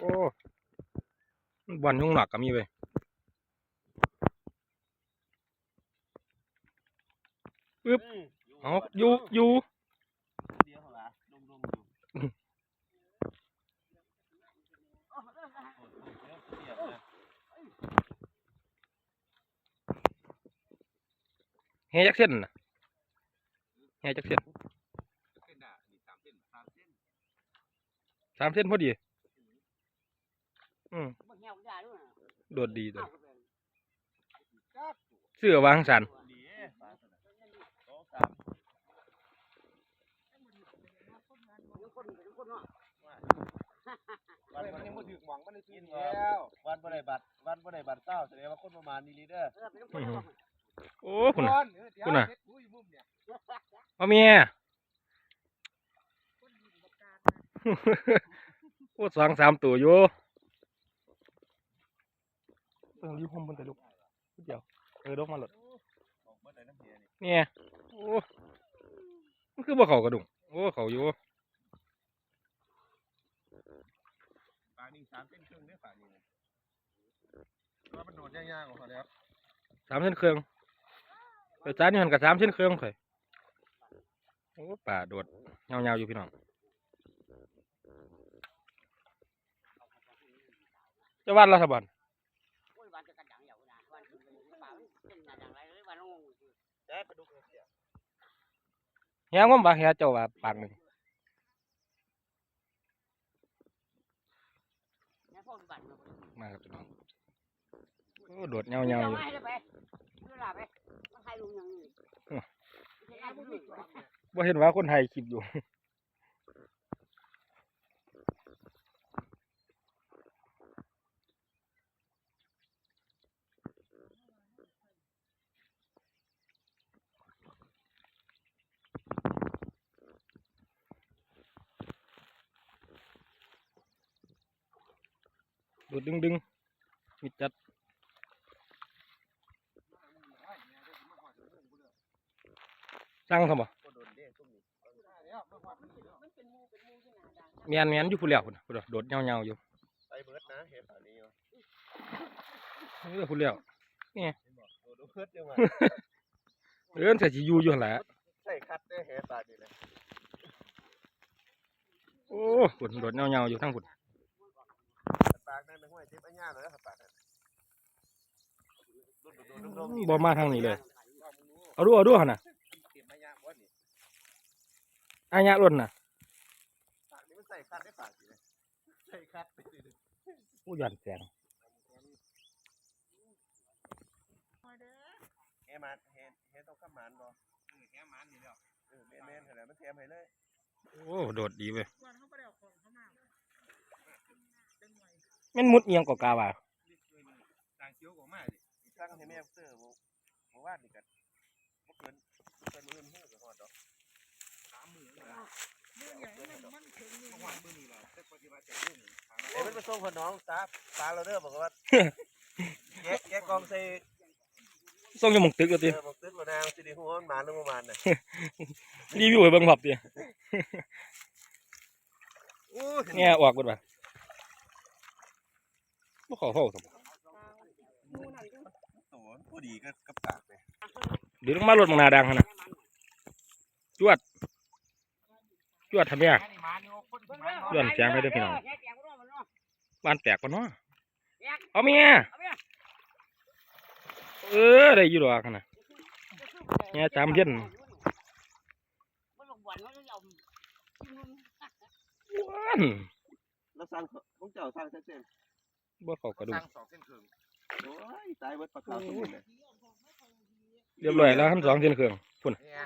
โอ้บอลยุ่งหนักก็มีเว้ยอึ๊บเอาอยู่อยู่เดียวเหรอลงลงอยู่โอ้โหเดี๋ยวเดี๋ยวนะเฮจักเส้นน่ะเฮจักเส้นเส้นด่านี่สามเส้นสามเส้นสามเส้นพอดี อืมบ่เหี่ยวได้ด้วยนะโดดดีตัวเอาไปเลยเสื้อวางสันดีเอ๊ะสามเส้นน่ะสองสามยังคนเป็นคนเนาะวันมันยังไม่ถึงหวังมันได้ซื้อแล้ววันบ่ได้บัตรวันบ่ได้บัตรเศร้าแสดงว่าคนประมาณนี้ลีเดอร์เออเป็นคนเนาะโอ้คุณน่ะคุณน่ะอุ้ยมุมเนี่ยเอาเมียโอ้สองสามตัวอยู่ ต้องรีบพมบนแต่ลูกเดี๋ยวเออลกมาหลดออกเมื่อไหร่น้ำเพียนี่เนี่ยโอ้มันคือบ่เขากระดุงโอ้เขาอยู่ปลานี่สามเส้นครึ่งได้ปลานี่ว่ามันโดดยากๆของเขาแล้วสามเส้นเครื่องไปจานนี่หันกับสามเส้นเครื่องข่อยโอ้ป่าโดดเงาๆอยู่พี่น้องจะวาดรัฐบาล โอ้ยบ้านจะกระดังอยู่นะบ้านคือป่ามั นเป็นกระดังไรเลยบ้านงงแจ๊ดไปดูเสียเฮียงว่าบาเฮียเจ้าว่าปากหนึ่งนี่พ่อบ้านมันมาครับพี่น้องโอ้โดดเงาๆอยู่ไปไปดูลาไปมันให้ลุงยังนี่บ่เห็นว่าคนไทยคลิปอยู่ ดูดดึงดึงมิดจัดสร้างทำบ่ก็โดนเด้ตุ้มนี่เมียนเมียนอยู่ผู้เลี้ยวพุ่นน่ะพุ่นน่ะโดดเงาๆอยู่ไปเบิร์ดนะเห็นป่านี้อยู่เออผู้เลี้ยวโดดเบิร์ดยังไงเอิ้นใส่สิอยู่อยู่หั่นแหละใช่คัดได้เห็นป่านี่เลยโอ้พุ่นโดดเงาๆอยู่ทั้งพุ่นปากนั่นเป็นห้วยเจ็บอันยาเลยครับปากนั่นโดดโดดโดดโดดโดดบ่มาทางนี้เลย เอาดูเอาดูหั่นน่ะเก็บอันยาบ่นี่อายะล้นน่ะปากนี่มันใส่คัดได้ปากสิเลยใส่คัดไปสิผู้ยันแสงเฮ้มันเฮ้เฮ้ต้องข้ามมันบ่เออแค่มันนี่แล้วเออแม่นแม่นขนาดมันแถมให้เลย โอ้ โดดดีเว้ย แม่นมุดเอียงกว่ากาว่าต่างเขียวกว่ามาดิตั้งให้แม่เสื้อบ่ว่าดิกันบ่เกินบ่เกินมื้อนี้ก็ฮอดดอกสามมื้อละมื้อใหญ่มันมันถึงมื้อวันมื้อนี้ล่ะแต่ปฏิบัติจะรุ่งเอ้ยมันมาส่งพ่อน้องตาตาเราเด้อบอกว่าแกะแกะกองใส่ส่งอยู่หมองตึกเอาเอติอบอกตึ้งบ่นางสิได้ฮู้ว่ามันมาหรือบ่มาน่ะรีวิวให้เบิ่งพร้อมติโอ้ยแง่ออกเบิดว่า บ่เข้าเข้าซั่นโตผู้ดีก็กับปากเลยเดี๋ยวลงมารถมังนาดังหั่นน่ะจวดจวดทำแม่เลื่อนแสงไปเด้อพี่น้องบ้านแตกปะเนาะเอาเมียเออได้อยู่ดอกหั่นน่ะแง่จำเย็นมันลงบ่อนมันเอาว้านแล้วสร้างของเจ้าสร้างเส้น บ่เข้ากระดูสกร้างสองเส้นครึ่งโอ้ยตายเบิดปลาขาวสมุนเลยเรียบร้อยแล้วทั้งสองเส้นเครื่องพุ่นเนี่ย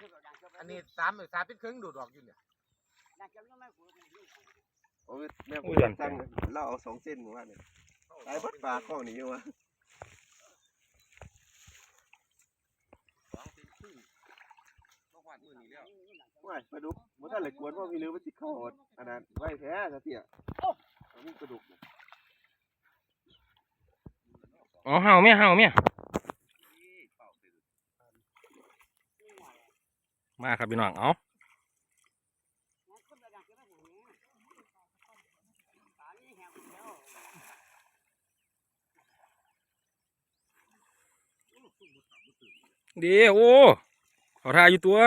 อันนี้สามหรือสามเป็นครึ่งดูดออกอยู่เนี่ยโอ้ยแม่กูสร้างเราเอาสองเส้นหมู่ว่าเนี่ยตายเบิดปลาข้อนี้อยู่วะสองเส้นครึ่งบ่หวานมื้อนี้แล้วว้ายปลาดุกบ่ทันเลยกวนว่ามีเรือมันสิเข้าอันนั้นไว้แท้ซะเตี้ยเอามีปลาดุกเนี่ย อ๋อเห่าเมียเห่าเมียมาครับพี่น้องเอาดีโอ้เขาทาอยู่ตัว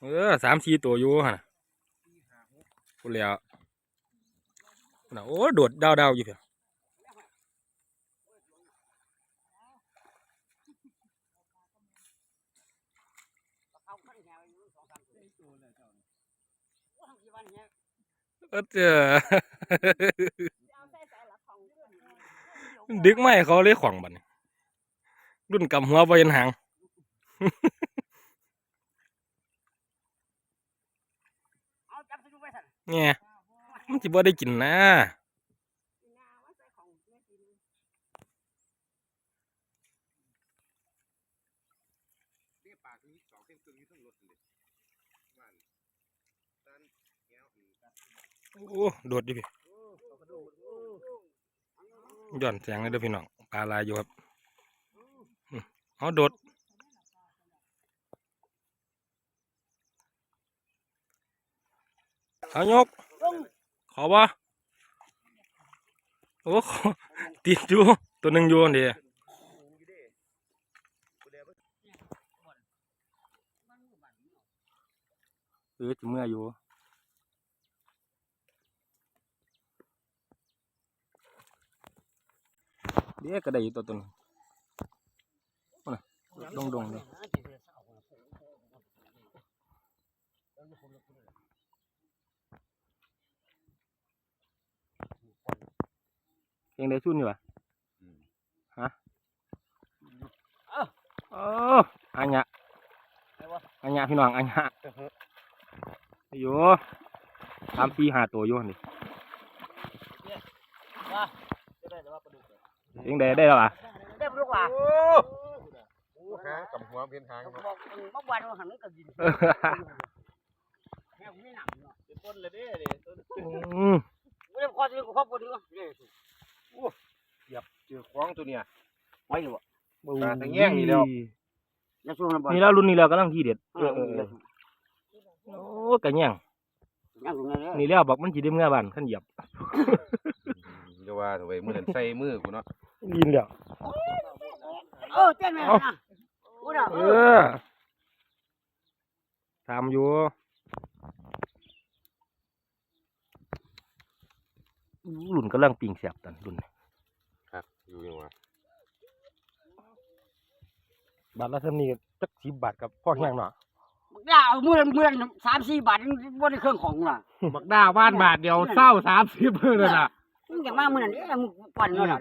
เออสามสี่ตัวอยู่ฮะพูดแล้วโอ้โดดดาวดาวอยู่เพีย เออเจอดึกไม่เขาเลยขวางบัดนรุ่นกำหัวบเห็นหางเอาจับไปดูไปสั่นเนี่ยมันจะบ่ได้กินนะ เรียกปากนี้สองเส้นครึ่งอยู่ทั้งรถเลยบ้านด้านแก้วอีก โอ้โดดดิพี่ย้อนแสงเลยเด้อพี่น้องปลาลายอยู่ครับอืมเอาโดดเอายกขอบ่โอ้ติดอยู่ตัวหนึ่งอยู่นี่เออจะเมื่ออยู่ เดี๋ยวก็ได้อยู่ตัวตนนน่ะดงดงๆเลยเพลงได้ชุนอยู่วะฮะเอออันยะอันยะพี่น้องอันยะอยู่สามสี่ห้าตัวอ ยู่นี่เพลงได้ได้แล้วอะได้ปลูกว่าโอ้โหหางกับหัวเพี้ยนหางบอกเนาะบอกวันว่าหันกับดินแค่ไม่หนักเนาะเป็นต้นเลยเด้เด้ต้นอืมไม่ได้พอจะครอบครัวดีวะเนี่ยเจอคล้องตัวเนี้ยไม่รู้ปลาตะแง่งนี่แล้วแล้วช่วงนั้นบ่นี่แล้วรุ่นนี้แล้วกำลังทีเด็ดเออเออโอ้กะแย่งยังตรงนั้นเลยนี่แล้วบอกมันจีได้เมื่อบ้านขั้นเหยียบ เดี๋ยวว่าไว้มือนั้นใส่มือกูเนาะยินแล้วเออเต้นไหมนะกูน่ะเออทำอยู่อู้หลุนกำลังปิงเสียบตันหลุนครับอยู่ยังวะบาทละเท่านี้จักสิบบาทกับพ่อแห้งเนาะอย่าเอามือมือสามสี่บาทบ่ได้เครื่องของน่ะบักด้าบ้านบาทเดียวเศร้าสามสิบเพื่อนน่ะ มึงอย่ามามือนั่นเอ๊ะมึงปั่นเนาะ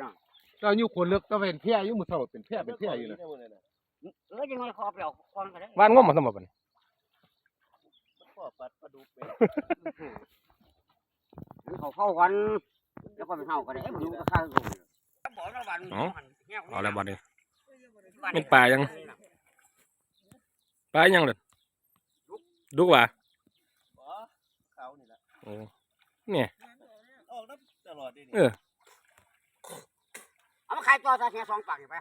เราอยู่คนเลือกก็เป็นเพี้ยอยู่มือเศร้าเป็นเพี้ยเป็นเพี้ยอยู่นะเออยังไงคอเปล่าคอนก็ได้บ้านงมมาสมบัติบัดนี้เขาเข้ากันแล้วก็ไปเข้ากันได้มึงก็เข้ากันบอกแล้ววันเอาแล้วบัดนี้เป็นปลายังปลายังเด็ดดุกว่ะเขานี่แหละโอ้เนี่ยออกน้ำต ลอดดิเออเอามาขายต่อซะแค่สองปากไป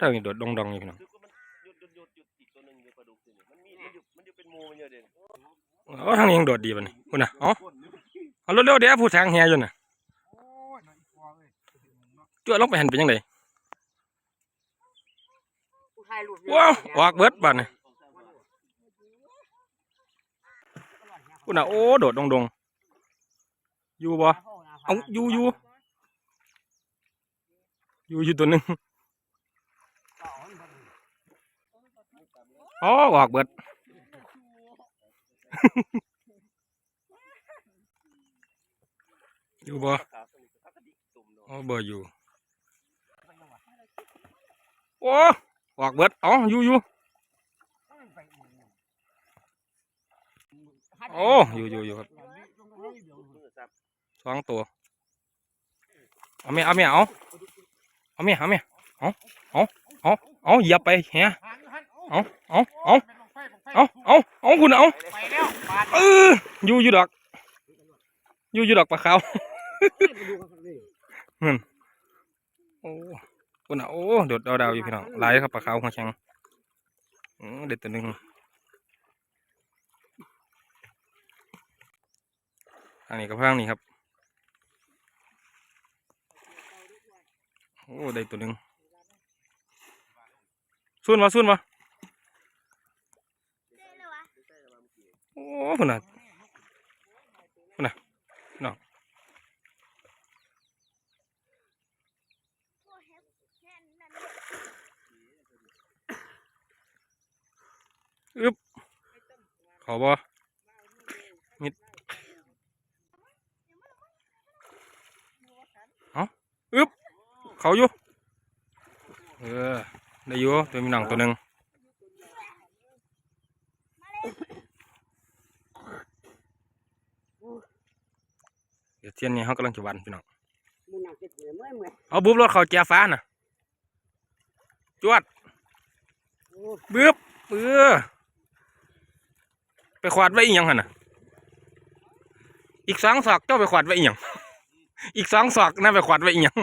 ทางนี้โดดดองดองอยู่พี่น้องคือมันหยุดหยุดหยุดหยุดอีกตัวหนึ่งอยู่ปลาดุกตัวนี้มันมีมันอยู่มันอยู่เป็นหมูมันเยอะเด่นเอาทางนี้ยังโดดดีบัดนี้คุณน่ะเอาเอาเร็วๆเดี๋ยวผู้ทางแห่อยู่น่ะจ้วลงไปหันเป็นยังไงผู้ชายรูปว้าวออกเบิดบัดนี้คุ ณน่ะโอ้โดดดองดองอยู่บ่เอาอยู่อยู่อยู่อยู่ตัวหนึงอ๋อออกเบิดอยู่บ่ขาวสนิทเขาก็ดิตุ่มเนาะอ๋อบ่อยู่โอ้ออกเบิดอ๋ออยู่อยู่ โอ้อยู่อยู่อยู่ครับมือซับสองตัวเอาแม่เอาแม่เอาเอาแม่เอาแม่เอาเอาเอาเอาเหยียบไปแฮะเอาเอาเอาเอาเอาเอาคุณเอาไปแล้วบาทเอออยู่อยู่ดอกอยู่อยู่ดอกปลาขาวโอ้คุณอะโอ้โดดดาวดาวอยู่พี่น้องหลายครับปลาขาวหัวแข็งอืมเด็ดตัวหนึ่ง อันนี้กับข้างนี้ครับโอ้ได้ตัวหนึ่งซุ่นวะซุ่นวะโอ้ขนน่ะพุ่นน่ะน้องอึบขาบ่มิดเอาอึบ เขาอยู่ เออ ได้อยู่ตัวมีหนังตัวหนึ่งเดี๋ยวเทียนนี้เขากำลังจะวันพี่น้องมึงนั่งเจ็บเมื่อยเมื่อยเอาบุบรถเขาแจฟ้าน่ะ จวดบึบเออไปขวาดไว้อีหยังหันน่ะ อีกสองศอกเจ้าไปขวาดไว้อีหยังอีกสองศอกนั่นไปขวาดไว้อีกยัง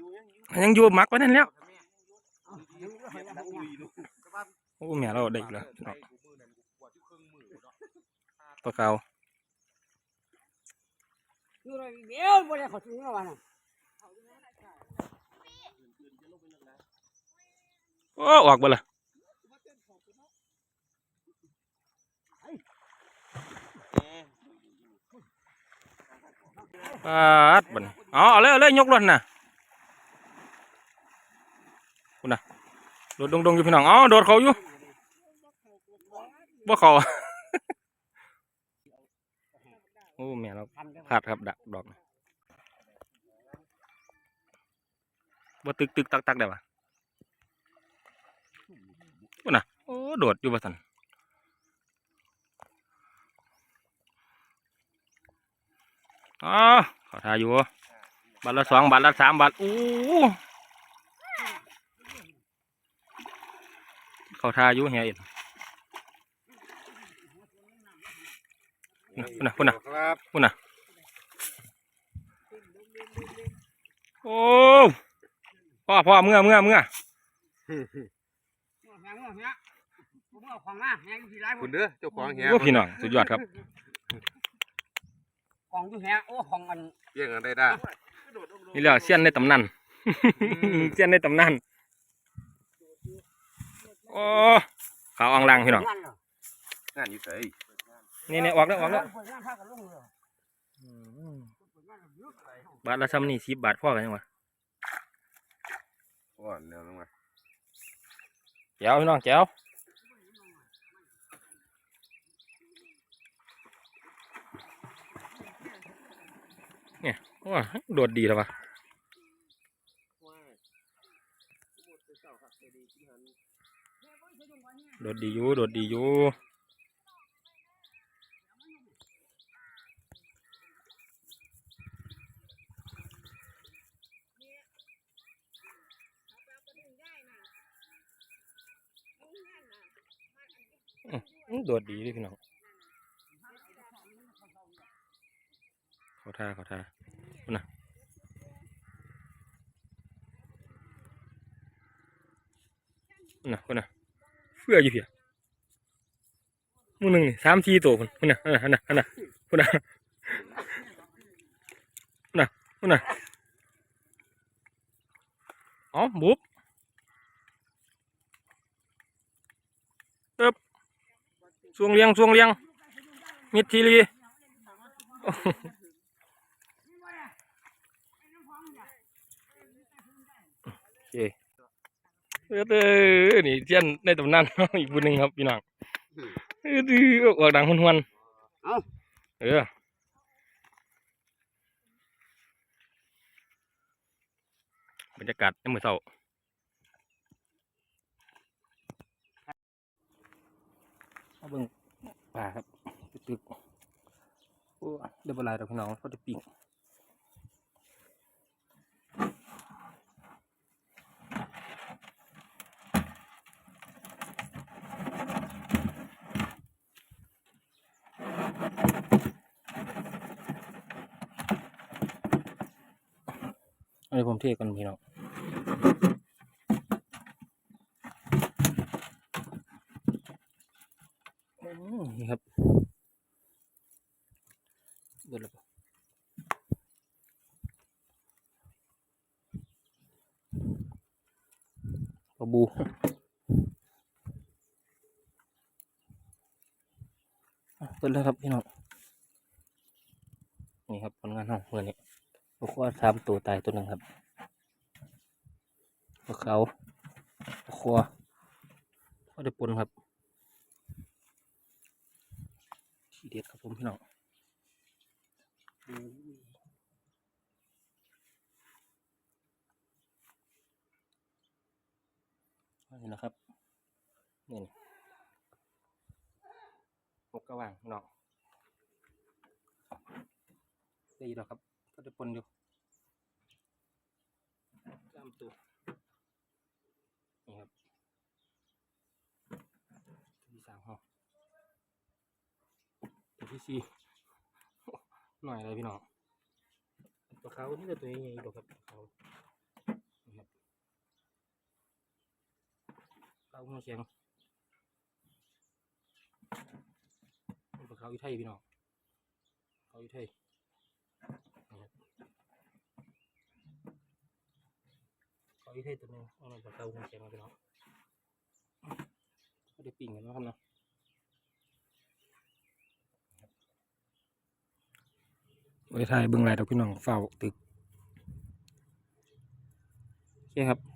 ยู่ยังอยู่ยังอยู่มักไว้นั่นแล้วเอาเดี๋ยวมึงก็ไปเฮ็ดเอาหนังไปลุยลูกแต่ว่าโอ้แม่เราได้อีกแล้วพี่น้องกูมือนั่นกูปวดที่เครื่องมือเนาะปลาเกาอยู่เลยเดี๋ยวบ่ได้เขาถึงแล้ววะน่ะโอ้ออกบ่ละ ปาดบันอาเอาเลยเอาเลยยกรถน่ะคุณน่ะโดดดงๆอยู่พี่น้องอ๋อโดดเขาอยู่บ่เขาโอ้แม่เราทำได้พลาดครับดักดอกน่ะบ่ตึกตึกตักตักได้ปะคุณน่ะโอ้โดดอยู่บ่สันอ๋อ อทาอยู่บาทละสองบาทละสามบาทอู้เขาทาอยู่เฮียเอ็นพุ่นน่ะพุ่นน่ะครับพุ่นน่ะโอ้พ่อพ่อเมื่อเมื่อเมื่อเมื่อแหงเมื่อแหงผมเอาของมาแหงอยู่ที่ร้านคุณเด้อเจ้าของแหโอ้พี่น้องสุดยอดครับ ของอยู่แหงโอ้ของอันเลี้ยงกันได้ได้นี่แหละเสี้ยนในตำนานเสี้ยนในตำนานโอ้ขาวอ่างลังพี่น้องงานเหรองานอยู่ไสนี่นี่ออกแล้วออกแล้วเปิดงานพากันลงเลยบาทละซ้ำนี่สิบบาทพ่อกันยังวะก่อนเดี๋ยวลงมาแก้วพี่น้องแก้ว เนี่ยว้าโดดดีแล้ววะโดดดีอยู่โดดดีอยู่โดดดีเลยพี่น้อง ขาท่าขาท่าคุณน่ะคุณน่ะคุณน่ะเฟื่ออยู่เพียหมูหนึ่งนี่สามสี่ตัวคุณคุณน่ะคุณน่ะคุณน่ะคุณน่ะคุณน่ะคุณน่ะอ๋อบุ๊บเอ๊บสวงเลียงสวงเลียงมิดทีรีโอ เคเออเออนี่เจียนในตำนานอีกบุญหนึ่งครับพี่น้องเออดื้อออกดังหวนๆเอ้าเออบรรยากาศในมือเศร้าเอาเบิ่งป่าครับตึกๆโอ้เดี๋ยวบหลายดอกพี่น้องเขาจะปิ้ง ให้ผมเทียกันพี่น้องนี่ครับเบิดแล้วปะบูเปิดแล้วครับพี่น้องนี่ครับผลงานของเพื่อนนี่ กว่าสามตัวตายตัวหนึ่งครับพวกเขาพวกครัวก็ได้ปนครับทีเด็ดครับผมพี่น้องนี่นะครับนี่พวกกระว่างพี่น้องได้ยินแล้วครับ ก็ได้ปนอยู่ามตัวนี่ครับตัวที่สามห้องตัวที่สี่หน่อยเลยพี่น้องตัวเขานี่จะตัวใหญ่ๆดอกครับเขานี่ครับเขาหัวเชียงนี่ตัวเขาอีไทยพี่น้องเขาอีไทยนี่ครับเขา อีไทยตัวนึงเอามาตัวเขาหัวเชียงมาพี่น้องก็ได้ปิ่งกันนะครับเนาะไว้ทายเบื้องไรดอกพี่น้องเฝ้าตึกโอเคครับ